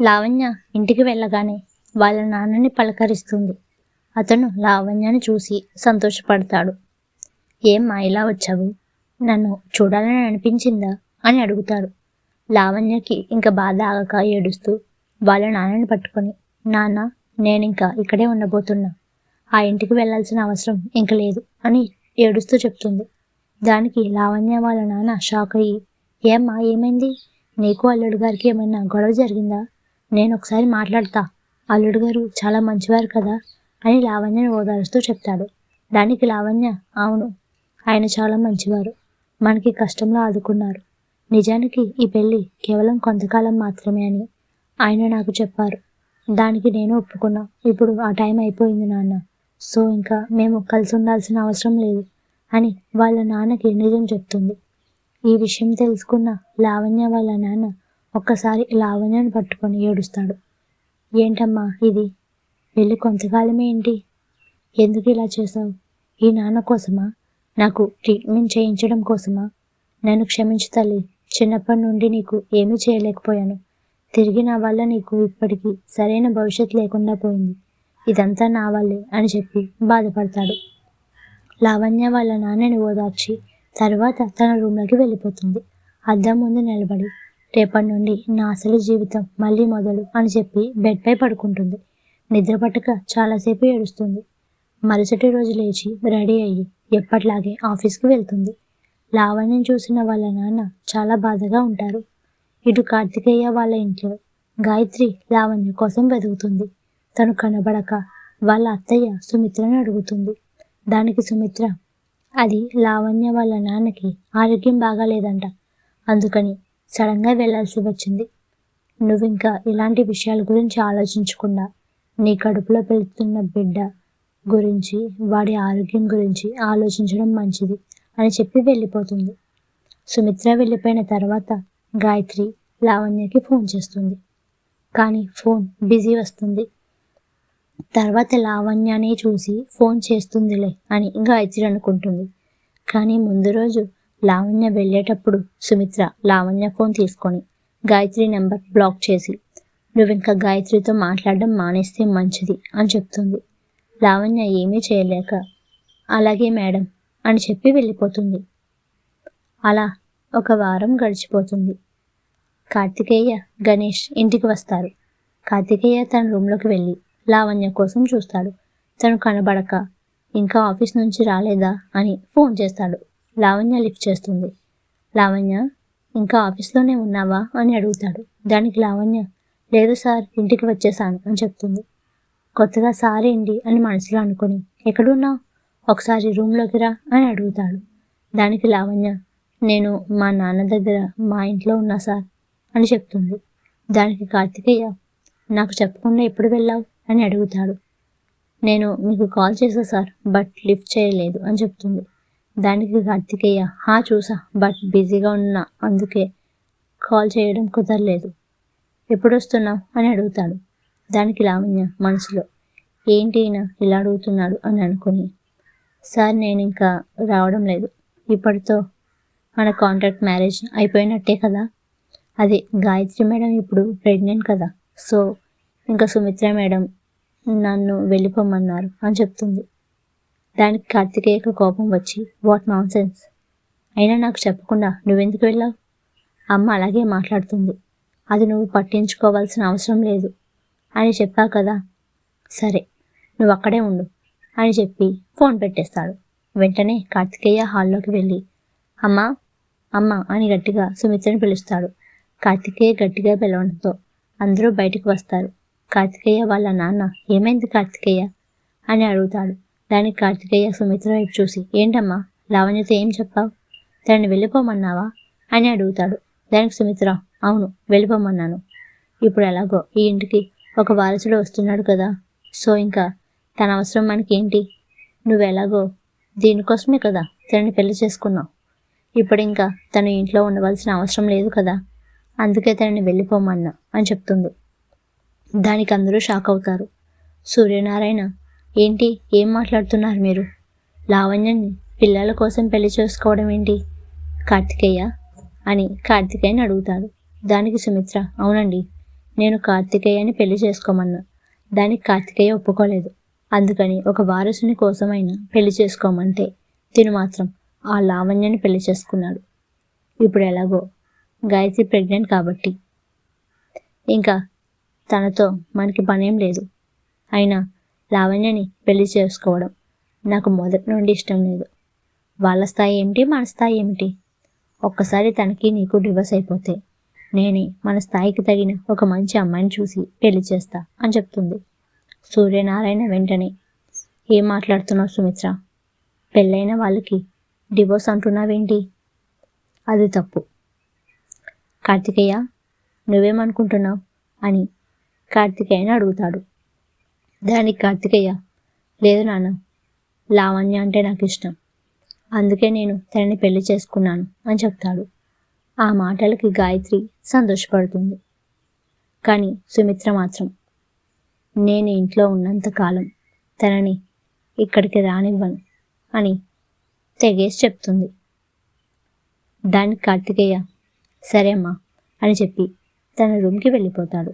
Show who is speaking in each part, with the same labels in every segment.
Speaker 1: లావణ్య ఇంటికి వెళ్ళగానే వాళ్ళ నాన్నని పలకరిస్తుంది. అతను లావణ్యని చూసి సంతోషపడతాడు. ఏమ్మా ఇలా వచ్చావు? నన్ను చూడాలని అనిపించిందా? అని అడుగుతాడు. లావణ్యకి ఇంకా బాధ ఆగక ఏడుస్తూ వాళ్ళ నాన్నని పట్టుకొని నాన్న నేను ఇంకా ఇక్కడే ఉండబోతున్నా. ఆ ఇంటికి వెళ్ళాల్సిన అవసరం ఇంక లేదు అని ఏడుస్తూ చెప్తుంది. దానికి లావణ్య వాళ్ళ నాన్న షాక్ అయ్యి ఏమ్మా ఏమైంది? నీకు అల్లుడు గారికి ఏమైనా గొడవ జరిగిందా? నేను ఒకసారి మాట్లాడతా. అల్లుడు గారు చాలా మంచివారు కదా అని లావణ్యను ఓదారుస్తూ చెప్తాడు. దానికి లావణ్య అవును ఆయన చాలా మంచివారు. మనకి కష్టంలో ఆదుకున్నారు. నిజానికి ఈ పెళ్ళి కేవలం కొంతకాలం మాత్రమే అని ఆయన నాకు చెప్పారు. దానికి నేను ఒప్పుకున్నా. ఇప్పుడు ఆ టైం అయిపోయింది నాన్న. సో ఇంకా మేము కలిసి ఉండాల్సిన అవసరం లేదు అని వాళ్ళ నాన్నకి నిజం చెప్తుంది. ఈ విషయం తెలుసుకున్న లావణ్య వాళ్ళ నాన్న ఒక్కసారి లావణ్యను పట్టుకొని ఏడుస్తాడు. ఏంటమ్మా ఇది? వెళ్ళి కొంతకాలమే ఏంటి? ఎందుకు ఇలా చేశావు? ఈ నాన్న కోసమా? నాకు ట్రీట్మెంట్ చేయించడం కోసమా? నన్ను క్షమించు తల్లి. చిన్నప్పటి నుండి నీకు ఏమీ చేయలేకపోయాను. తిరిగి నా వల్ల నీకు ఇప్పటికీ సరైన భవిష్యత్తు లేకుండా పోయింది. ఇదంతా నా వల్లే అని చెప్పి బాధపడతాడు. లావణ్య వాళ్ళ నాన్నని ఓదార్చి తర్వాత తన రూమ్లోకి వెళ్ళిపోతుంది. అద్దం ముందు నిలబడి రేపటి నుండి నా అసలు జీవితం మళ్ళీ మొదలు అని చెప్పి బెడ్పై పడుకుంటుంది. నిద్ర పట్టక చాలాసేపు ఏడుస్తుంది. మరుసటి రోజు లేచి రెడీ అయ్యి ఎప్పట్లాగే ఆఫీస్కి వెళ్తుంది. లావణ్యం చూసిన వాళ్ళ నాన్న చాలా బాధగా ఉంటారు. ఇటు కార్తికేయ వాళ్ళ ఇంట్లో గాయత్రి లావణ్య కోసం వెతుకుతుంది. తను కనబడక వాళ్ళ అత్తయ్య సుమిత్రను అడుగుతుంది. దానికి సుమిత్ర అది లావణ్య వాళ్ళ నాన్నకి ఆరోగ్యం బాగాలేదంట. అందుకని సడన్గా వెళ్ళాల్సి వచ్చింది. నువ్వు ఇంకా ఇలాంటి విషయాల గురించి ఆలోచించకుండా నీ కడుపులో పెళ్తున్న బిడ్డ గురించి వాడి ఆరోగ్యం గురించి ఆలోచించడం మంచిది అని చెప్పి వెళ్ళిపోతుంది. సుమిత్ర వెళ్ళిపోయిన తర్వాత గాయత్రి లావణ్యకి ఫోన్ చేస్తుంది. కానీ ఫోన్ బిజీ వస్తుంది. తర్వాత లావణ్యనే చూసి ఫోన్ చేస్తుందిలే అని గాయత్రి అనుకుంటుంది. కానీ ముందు రోజు లావణ్య వెళ్ళేటప్పుడు సుమిత్ర లావణ్య ఫోన్ తీసుకొని గాయత్రి నెంబర్ బ్లాక్ చేసి నువ్వు ఇంకా గాయత్రితో మాట్లాడడం మానేస్తే మంచిది అని చెప్తుంది. లావణ్య ఏమీ చేయలేక అలాగే మేడం అని చెప్పి వెళ్ళిపోతుంది. అలా ఒక వారం గడిచిపోతుంది. కార్తికేయ గణేష్ ఇంటికి వస్తారు. కార్తికేయ తన రూమ్లోకి వెళ్ళి లావణ్య కోసం చూస్తాడు. తను కనబడక ఇంకా ఆఫీస్ నుంచి రాలేదా అని ఫోన్ చేస్తాడు. లావణ్య లిఫ్ట్ చేస్తుంది. లావణ్య ఇంకా ఆఫీస్లోనే ఉన్నావా? అని అడుగుతాడు. దానికి లావణ్య లేదు సార్ ఇంటికి వచ్చేసాను అని చెప్తుంది. కొత్తగా సార్ ఏంటి అని మనసులో అనుకుని ఎక్కడున్నావు? ఒకసారి రూమ్లోకి రా అని అడుగుతాడు. దానికి లావణ్య నేను మా నాన్న దగ్గర మా ఇంట్లో ఉన్నా సార్ అని చెప్తుంది. దానికి కార్తికేయ నాకు చెప్పకుండా ఎప్పుడు వెళ్ళావు? అని అడుగుతాడు. నేను మీకు కాల్ చేశా సార్ బట్ లిఫ్ట్ చేయలేదు అని చెప్తుంది. దానికి కార్తికేయ హా చూసా బట్ బిజీగా ఉన్నా అందుకే కాల్ చేయడం కుదరలేదు. ఎప్పుడు వస్తున్నావు అని అడుగుతాడు. దానికి లావణ్య మనసులో ఏంటి ఈయన ఇలా అడుగుతున్నాడు? అని అనుకుని సార్ నేను ఇంకా రావడం లేదు. ఇప్పటితో మన కాంట్రాక్ట్ మ్యారేజ్ అయిపోయినట్టే కదా? అదే గాయత్రి మేడం ఇప్పుడు ప్రెగ్నెంట్ కదా సో ఇంకా సుమిత్ర మేడం నన్ను వెళ్ళిపోమన్నారు అని చెప్తుంది. దానికి కార్తికేయకు కోపం వచ్చి వాట్ నాన్ సెన్స్ అయినా నాకు చెప్పకుండా నువ్వెందుకు వెళ్ళావు? అమ్మ అలాగే మాట్లాడుతుంది. అది నువ్వు పట్టించుకోవాల్సిన అవసరం లేదు. అని చెప్పా కదా. సరే నువ్వు అక్కడే ఉండు అని చెప్పి ఫోన్ పెట్టేస్తాడు. వెంటనే కార్తికేయ హాల్లోకి వెళ్ళి అమ్మా అమ్మ అని గట్టిగా సుమిత్రని పిలుస్తాడు. కార్తికేయ గట్టిగా పిలవడంతో అందరూ బయటికి వస్తారు. కార్తికేయ వాళ్ళ నాన్న ఏమైంది కార్తికేయ? అని అడుగుతాడు. దానికి కార్తికేయ సుమిత్ర వైపు చూసి ఏంటమ్మా లావణ్యతో ఏం చెప్పావు? తనని వెళ్ళిపోమన్నావా? అని అడుగుతాడు. దానికి సుమిత్ర అవును వెళ్ళిపోమన్నాను. ఇప్పుడు ఎలాగో ఈ ఇంటికి ఒక వారసుడు వస్తున్నాడు కదా. సో ఇంకా తన అవసరం మనకేంటి? నువ్వు ఎలాగో దీనికోసమే కదా తనని పెళ్ళి చేసుకున్నావు. ఇప్పుడు ఇంకా తను ఇంట్లో ఉండవలసిన అవసరం లేదు కదా. అందుకే తనని వెళ్ళిపోమన్నా అని చెప్తుంది. దానికి అందరూ షాక్ అవుతారు. సూర్యనారాయణ ఏంటి? ఏం మాట్లాడుతున్నారు మీరు? లావణ్యని పిల్లల కోసం పెళ్ళి చేసుకోవడం ఏంటి? కార్తికేయ అని కార్తికేయని అడుగుతాడు. దానికి సుమిత్ర అవునండి నేను కార్తికేయని పెళ్ళి చేసుకోమన్నా. దానికి కార్తికేయ ఒప్పుకోలేదు. అందుకని ఒక వారసుని కోసమైనా పెళ్ళి చేసుకోమంటే తిను మాత్రం ఆ లావణ్యని పెళ్ళి చేసుకున్నాడు. ఇప్పుడు ఎలాగో గాయత్రి ప్రెగ్నెంట్ కాబట్టి. ఇంకా తనతో మనకి పనేం లేదు. అయినా లావణ్యని పెళ్ళి చేసుకోవడం నాకు మొదటి నుండి ఇష్టం లేదు. వాళ్ళ స్థాయి ఏమిటి? మన స్థాయి ఏమిటి? ఒక్కసారి తనకి నీకు డివర్స్ అయిపోతే నేనే మన స్థాయికి తగిన ఒక మంచి అమ్మాయిని చూసి పెళ్ళి చేస్తా అని చెప్తుంది. సూర్యనారాయణ వెంటనే ఏం మాట్లాడుతున్నావు సుమిత్ర? పెళ్ళైన వాళ్ళకి డివోర్స్ అంటున్నావేంటి? అది తప్పు. కార్తికేయ నువ్వేమనుకుంటున్నావు? అని కార్తికేయని అడుగుతాడు. దానికి కార్తికేయ. లేదు నాన్న లావణ్య అంటే నాకు ఇష్టం అందుకే నేను తనని పెళ్ళి చేసుకున్నాను అని చెప్తాడు. ఆ మాటలకి గాయత్రి సంతోషపడుతుంది. కానీ సుమిత్ర మాత్రం నేను ఇంట్లో ఉన్నంత కాలం తనని ఇక్కడికి రానివ్వను అని తెగేసి చెప్తుంది. దానికి కార్తికేయ సరే అమ్మా అని చెప్పి తన రూమ్కి వెళ్ళిపోతాడు.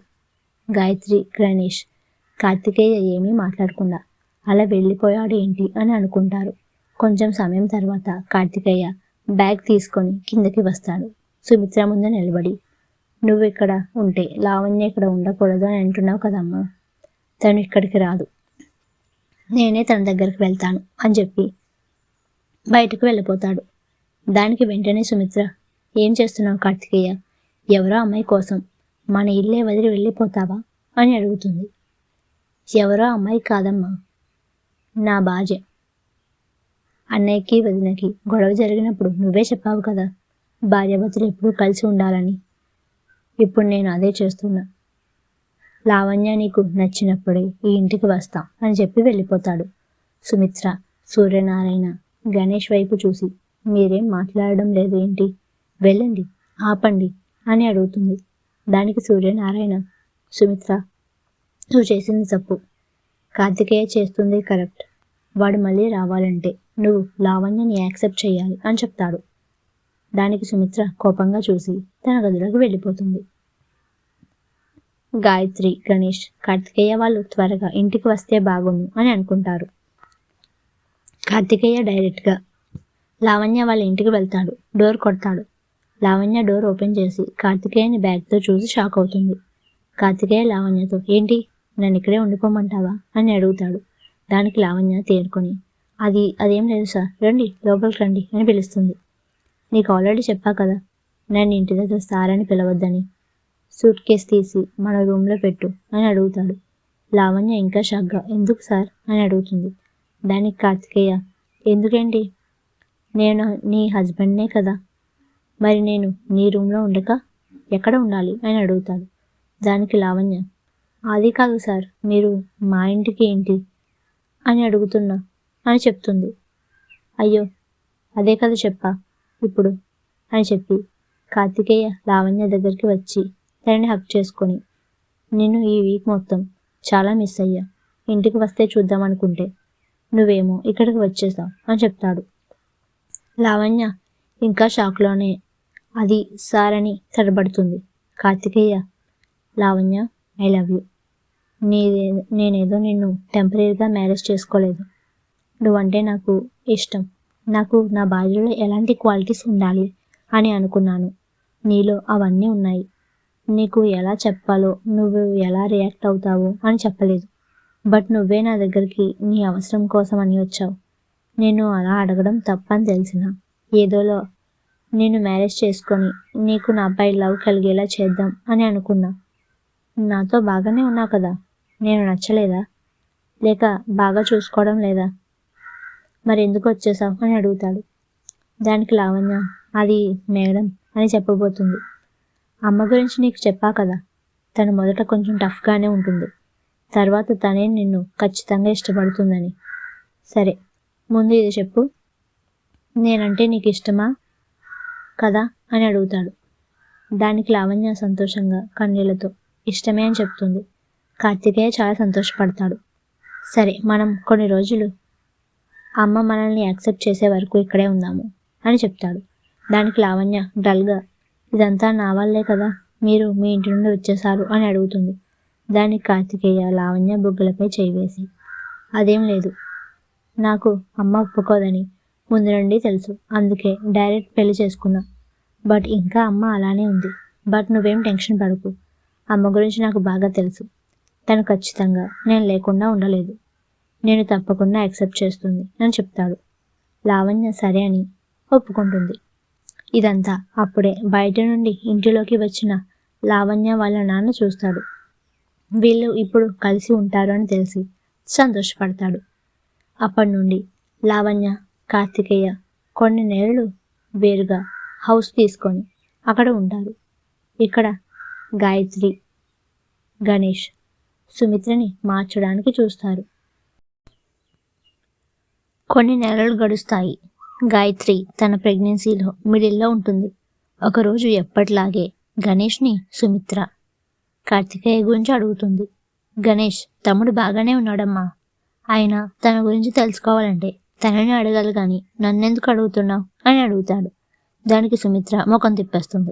Speaker 1: గాయత్రి గణేష్ కార్తికేయ ఏమీ మాట్లాడకుండా అలా వెళ్ళిపోయాడు ఏంటి అని అనుకుంటారు. కొంచెం సమయం తర్వాత కార్తికేయ బ్యాగ్ తీసుకొని కిందకి వస్తాడు. సుమిత్ర ముందు నిలబడి నువ్వు ఇక్కడ ఉంటే లావణ్య ఇక్కడ ఉండకూడదు అని అంటున్నావు కదమ్మా. తను ఇక్కడికి రాదు. నేనే తన దగ్గరికి వెళ్తాను అని చెప్పి బయటకు వెళ్ళిపోతాడు. దానికి వెంటనే సుమిత్ర ఏం చేస్తున్నావు కార్తికేయ? ఎవరో అమ్మాయి కోసం మన ఇల్లే వదిలి వెళ్ళిపోతావా? అని అడుగుతుంది. ఎవరో అమ్మాయి కాదమ్మా. నా బాజ అన్నయ్యకి వదినకి గొడవ జరిగినప్పుడు నువ్వే చెప్పావు కదా భార్యాభర్తలు ఎప్పుడూ కలిసి ఉండాలని. ఇప్పుడు నేను అదే చేస్తున్నా. లావణ్య నీకు నచ్చినప్పుడే ఈ ఇంటికి వస్తాం అని చెప్పి వెళ్ళిపోతాడు. సుమిత్ర సూర్యనారాయణ గణేష్ వైపు చూసి మీరేం మాట్లాడడం లేదు ఏంటి? వెళ్ళండి ఆపండి అని అడుగుతుంది. దానికి సూర్యనారాయణ సుమిత్ర నువ్వు చేసింది తప్పు కార్తికేయ చేస్తుంది కరెక్ట్. వాడు మళ్ళీ రావాలంటే నువ్వు లావణ్యని యాక్సెప్ట్ చేయాలి అని చెప్తాడు. దానికి సుమిత్ర కోపంగా చూసి తన గదిలోకి వెళ్ళిపోతుంది. గాయత్రి గణేష్ కార్తికేయ వాళ్ళు త్వరగా ఇంటికి వస్తే బాగుండు అని అనుకుంటారు. కార్తికేయ డైరెక్ట్గా లావణ్య వాళ్ళ ఇంటికి వెళ్తాడు. డోర్ కొడతాడు. లావణ్య డోర్ ఓపెన్ చేసి కార్తికేయని బ్యాగ్తో చూసి షాక్ అవుతుంది. కార్తికేయ లావణ్యతో ఏంటి? నన్ను ఇక్కడే ఉండిపోమంటావా? అని అడుగుతాడు. దానికి లావణ్య తేరుకొని అది అదేం లేదు సార్. రండి లోపలికి రండి అని పిలుస్తుంది. నీకు ఆల్రెడీ చెప్పా కదా నన్ను ఇంటి దగ్గర సార్ అని పిలవద్దని. సూట్ కేస్ తీసి మన రూమ్లో పెట్టు అని అడుగుతాడు. లావణ్య ఇంకా షాక్గా ఎందుకు సార్? అని అడుగుతుంది. దానికి కార్తికేయ ఎందుకేంటి? నేను నీ హస్బెండ్నే కదా. మరి నేను నీ రూమ్లో ఉండక ఎక్కడ ఉండాలి? అని అడుగుతాడు. దానికి లావణ్య అది కాదు సార్ మీరు మా ఇంటికి ఏంటి? అని అడుగుతున్నా అని చెప్తుంది. అయ్యో అదే కదా చెప్పా ఇప్పుడు అని చెప్పి కార్తికేయ లావణ్య దగ్గరికి వచ్చి తనని హక్ చేసుకొని నేను ఈ వీక్ మొత్తం చాలా మిస్ అయ్యా ఇంటికి వస్తే చూద్దాం అనుకుంటే నువ్వేమో ఇక్కడికి వచ్చేసావు అని చెప్తాడు. లావణ్య ఇంకా షాక్లోనే అది సార్ అని తడబడుతుంది. Karthikeya Lavanya I love you. నీదే నేనేదో నిన్ను టెంపరీగా మ్యారేజ్ చేసుకోలేదు. నువ్వంటే నాకు ఇష్టం. నాకు నా భార్యలో ఎలాంటి క్వాలిటీస్ ఉండాలి అని అనుకున్నాను. నీలో అవన్నీ ఉన్నాయి. నీకు ఎలా చెప్పాలో నువ్వు ఎలా రియాక్ట్ అవుతావో అని చెప్పలేదు. బట్ నువ్వే నా దగ్గరికి నీ అవసరం కోసం అని వచ్చావు. నేను అలా అడగడం తప్పని తెలిసిన. ఏదోలో నేను మ్యారేజ్ చేసుకొని నీకు నాపై లవ్ కలిగేలా చేద్దాం అని అనుకున్నా. నాతో బాగానే ఉన్నావు కదా నేను నచ్చలేదా? లేక బాగా చూసుకోవడం లేదా? మరి ఎందుకు వచ్చేసావు అని అడుగుతాడు. దానికి లావణ్య అది మేడం అని చెప్పబోతుంది. అమ్మ గురించి నీకు చెప్పా కదా తను మొదట కొంచెం టఫ్గానే ఉంటుంది. తర్వాత తనే నిన్ను ఖచ్చితంగా ఇష్టపడుతుందని. సరే ముందు ఇది చెప్పు. నేనంటే నీకు ఇష్టమా? కదా అని అడుగుతాడు. దానికి లావణ్య సంతోషంగా కన్నీళ్ళతో. ఇష్టమే అని చెప్తుంది. కార్తికేయ చాలా సంతోషపడతాడు. సరే మనం కొన్ని రోజులు అమ్మ మనల్ని యాక్సెప్ట్ చేసే వరకు ఇక్కడే ఉందాము అని చెప్తాడు. దానికి లావణ్య డల్గా ఇదంతా నా వల్లే కదా మీరు మీ ఇంటి నుండి వచ్చేసారు అని అడుగుతుంది. దానికి కార్తికేయ లావణ్య బుగ్గలపై చేయి వేసి అదేం లేదు నాకు అమ్మ ఒప్పుకోదని ముందు నుండి తెలుసు అందుకే డైరెక్ట్ పెళ్ళి చేసుకున్నా. బట్ ఇంకా అమ్మ అలానే ఉంది. బట్ నువ్వేం టెన్షన్ పడకు. అమ్మ గురించి నాకు బాగా తెలుసు. తను ఖచ్చితంగా నేను లేకుండా ఉండలేదు. నేను తప్పకుండా యాక్సెప్ట్ చేస్తుంది అని చెప్తాడు. లావణ్య సరే అని ఒప్పుకుంటుంది. ఇదంతా అప్పుడే బయట నుండి ఇంటిలోకి వచ్చిన లావణ్య వాళ్ళ నాన్న చూస్తాడు. వీళ్ళు ఇప్పుడు కలిసి ఉంటారు అని తెలిసి సంతోషపడతాడు. అప్పటి నుండి లావణ్య కార్తికేయ కొన్ని నెలలు వేరుగా హౌస్ తీసుకొని అక్కడ ఉంటారు. ఇక్కడ గాయత్రి గణేష్ సుమిత్రని మార్చడానికి చూస్తారు. కొన్ని నెలలు గడుస్తాయి. గాయత్రి తన ప్రెగ్నెన్సీలో మిడిల్లో ఉంటుంది. ఒకరోజు ఎప్పటిలాగే గణేష్ని సుమిత్ర కార్తికేయ గురించి అడుగుతుంది. గణేష్ తమ్ముడు బాగానే ఉన్నాడమ్మా. ఆయన తన గురించి తెలుసుకోవాలంటే తనని అడగాలి కానీ నన్నెందుకు అడుగుతున్నావు? అని అడుగుతాడు. దానికి సుమిత్ర ముఖం తిప్పేస్తుంది.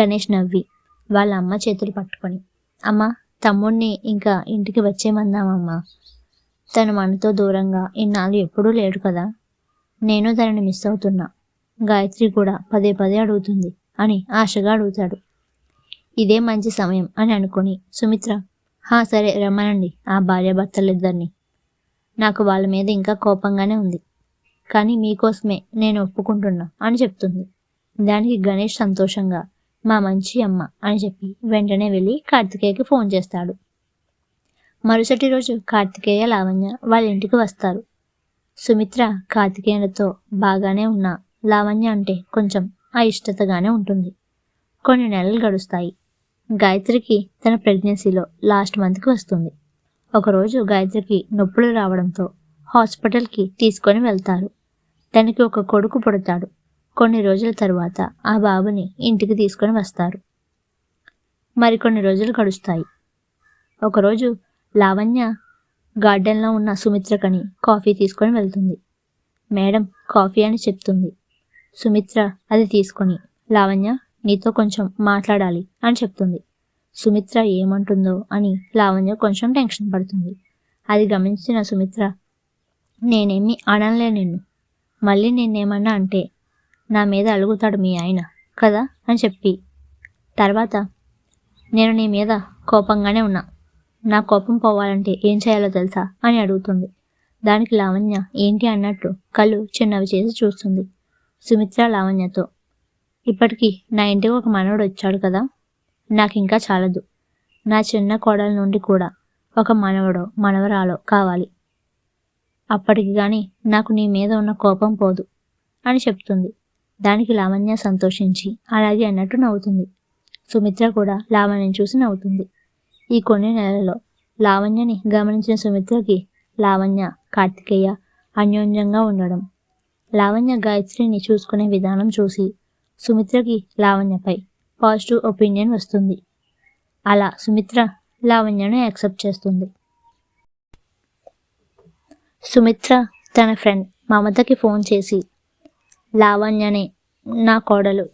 Speaker 1: గణేష్ నవ్వి వాళ్ళ అమ్మ చేతులు పట్టుకొని అమ్మ తమ్ముడిని ఇంకా ఇంటికి వచ్చేమందామమ్మా తను మనతో దూరంగా ఇన్నాళ్ళు ఎప్పుడూ లేడు కదా. నేను తనని మిస్ అవుతున్నా. గాయత్రి కూడా పదే పదే అడుగుతుంది అని ఆశగా అడుగుతాడు. ఇదే మంచి సమయం అని అనుకుని సుమిత్ర హా సరే రమ్మనండి ఆ భార్యాభర్తలిద్దరిని. నాకు వాళ్ళ మీద ఇంకా కోపంగానే ఉంది. కానీ మీకోసమే నేను ఒప్పుకుంటున్నా అని చెప్తుంది. దానికి గణేష్ సంతోషంగా మా మంచి అమ్మ అని చెప్పి వెంటనే వెళ్ళి కార్తికేయకి ఫోన్ చేస్తాడు. మరుసటి రోజు కార్తికేయ లావణ్య వాళ్ళ ఇంటికి వస్తారు. సుమిత్ర కార్తికేయులతో బాగానే ఉన్న. లావణ్య అంటే కొంచెం అయిష్టతగానే ఉంటుంది. కొన్ని నెలలు గడుస్తాయి. గాయత్రికి తన ప్రెగ్నెన్సీలో లాస్ట్ మంత్కి వస్తుంది. ఒకరోజు గాయత్రికి నొప్పులు రావడంతో హాస్పిటల్కి తీసుకొని వెళ్తారు. తనకి ఒక కొడుకు పుడతాడు. కొన్ని రోజుల తర్వాత ఆ బాబుని ఇంటికి తీసుకొని వస్తారు. మరికొన్ని రోజులు గడుస్తాయి. ఒకరోజు లావణ్య గార్డెన్లో ఉన్న సుమిత్రకని కాఫీ తీసుకొని వెళ్తుంది. మేడం కాఫీ అని చెప్తుంది. సుమిత్ర అది తీసుకొని లావణ్య నీతో కొంచెం మాట్లాడాలి అని చెప్తుంది. సుమిత్ర ఏమంటుందో అని లావణ్య కొంచెం టెన్షన్ పడుతుంది. అది గమనించిన సుమిత్ర నేనేమి అనలే నిన్ను. మళ్ళీ నేనేమన్నా అంటే నా మీద అలుగుతాడు మీ ఆయన కదా? అని చెప్పి. తర్వాత నేను నీ మీద కోపంగానే ఉన్నా. నా కోపం పోవాలంటే ఏం చేయాలో తెలుసా? అని అడుగుతుంది. దానికి లావణ్య ఏంటి అన్నట్టు కళ్ళు చిన్నవి చేసి చూస్తుంది. సుమిత్ర లావణ్యతో ఇప్పటికీ నా ఇంటికి ఒక మనవడు వచ్చాడు కదా? నాకు ఇంకా చాలదు. నా చిన్న కోడల నుండి కూడా ఒక మనవడో మనవరాలో కావాలి. అప్పటికి కానీ నాకు నీ మీద ఉన్న కోపం పోదు అని చెప్తుంది. దానికి లావణ్య సంతోషించి అలాగే అన్నట్టు నవ్వుతుంది. సుమిత్ర కూడా లావణ్యని చూసి నవ్వుతుంది. ఈ కొన్ని నెలల్లో లావణ్యని గమనించిన సుమిత్రకి లావణ్య కార్తికేయ అన్యోన్యంగా ఉండడం లావణ్య గాయత్రిని చూసుకునే విధానం చూసి సుమిత్రకి లావణ్యపై పాజిటివ్ ఒపీనియన్ వస్తుంది. అలా సుమిత్ర లావణ్యను యాక్సెప్ట్ చేస్తుంది. సుమిత్ర తన ఫ్రెండ్ మమతకి ఫోన్ చేసి లావణ్యనే నా కోడలు.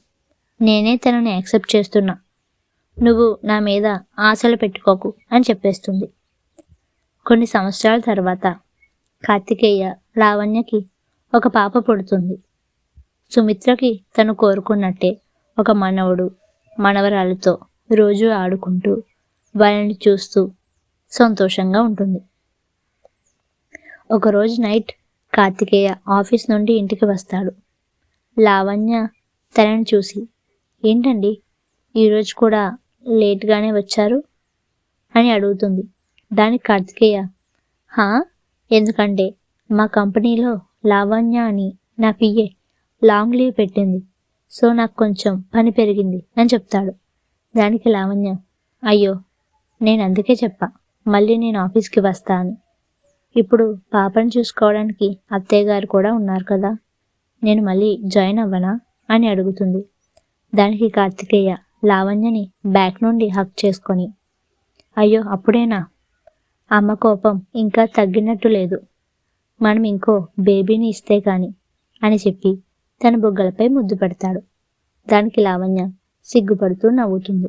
Speaker 1: నేనే తనని యాక్సెప్ట్ చేస్తున్నా. నువ్వు నా మీద ఆశలు పెట్టుకోకు అని చెప్పేస్తుంది. కొన్ని సంవత్సరాల తర్వాత కార్తికేయ లావణ్యకి ఒక పాప పుడుతుంది. సుమిత్రకి తను కోరుకున్నట్టే ఒక మనవడు మనవరాలతో రోజు ఆడుకుంటూ వాళ్ళని చూస్తూ సంతోషంగా ఉంటుంది. ఒకరోజు నైట్ కార్తికేయ ఆఫీస్ నుండి ఇంటికి వస్తాడు. లావణ్య తనని చూసి ఏంటండి? ఈరోజు కూడా లేట్గానే వచ్చారు? అని అడుగుతుంది. దానికి కార్తికేయ. హా? ఎందుకంటే మా కంపెనీలో లావణ్య అని నా పిఏ లాంగ్ లీవ్ పెట్టింది. సో నాకు కొంచెం పని పెరిగింది అని చెప్తాడు. దానికి లావణ్య అయ్యో నేను అందుకే చెప్పా. మళ్ళీ నేను ఆఫీస్కి వస్తా అని. ఇప్పుడు పాపను చూసుకోవడానికి అత్తయ్య గారు కూడా ఉన్నారు కదా. నేను మళ్ళీ జాయిన్ అవ్వనా? అని అడుగుతుంది. దానికి కార్తికేయ లావణ్యని బ్యాక్ నుండి హక్ చేసుకొని అయ్యో అప్పుడేనా? అమ్మ కోపం ఇంకా తగ్గినట్టు లేదు. మనం ఇంకో బేబీని ఇస్తే కానీ అని చెప్పి తన బుగ్గలపై ముద్దు పెడతాడు. దానికి లావణ్య సిగ్గుపడుతూ నవ్వుతుంది.